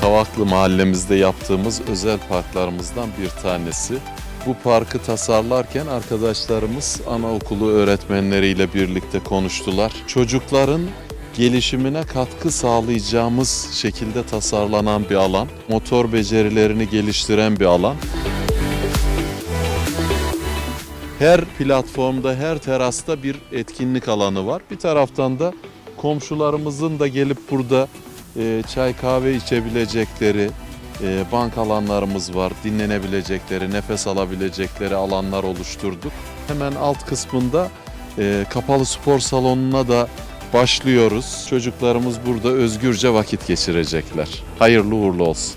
Kavaklı mahallemizde yaptığımız özel parklarımızdan bir tanesi. Bu parkı tasarlarken arkadaşlarımız anaokulu öğretmenleriyle birlikte konuştular. Çocukların gelişimine katkı sağlayacağımız şekilde tasarlanan bir alan. Motor becerilerini geliştiren bir alan. Her platformda, her terasta bir etkinlik alanı var. Bir taraftan da komşularımızın da gelip burada e, çay kahve içebilecekleri e, bank alanlarımız var. Dinlenebilecekleri, nefes alabilecekleri alanlar oluşturduk. Hemen alt kısmında e, kapalı spor salonuna da başlıyoruz. Çocuklarımız burada özgürce vakit geçirecekler. Hayırlı uğurlu olsun.